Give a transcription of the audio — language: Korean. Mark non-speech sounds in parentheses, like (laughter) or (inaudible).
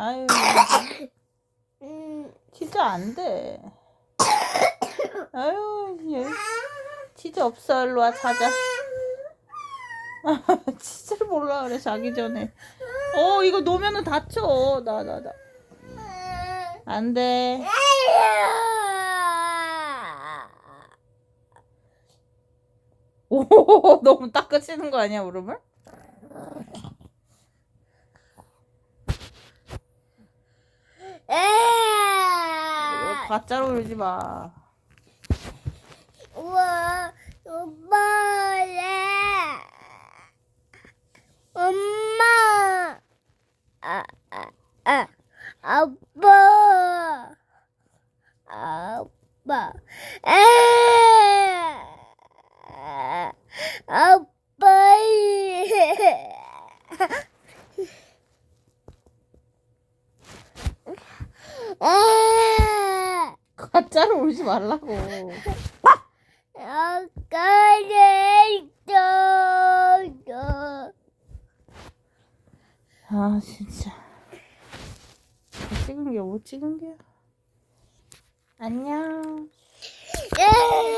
아유, 음, 치즈 안 돼. (coughs) 아유, 얘 치즈 없어. 일로 와, 찾아. 치즈를 (laughs) 몰라 그래, 자기 전에. 어, 이거 놓으면은 다쳐. 나, 나, 나. 안 돼. (laughs) 오, 너무 닦으시는 거 아니야, 울음을? (laughs) 이거 가짜로 울지 마. 우와, 오빠래. 엄마. 아, 아, 아, 아빠. 아빠. 에. 아빠. 아. (laughs) 가짜로 울지 말라고. 아, 진짜. 찍은 게못 찍은 게야. 안녕. 예.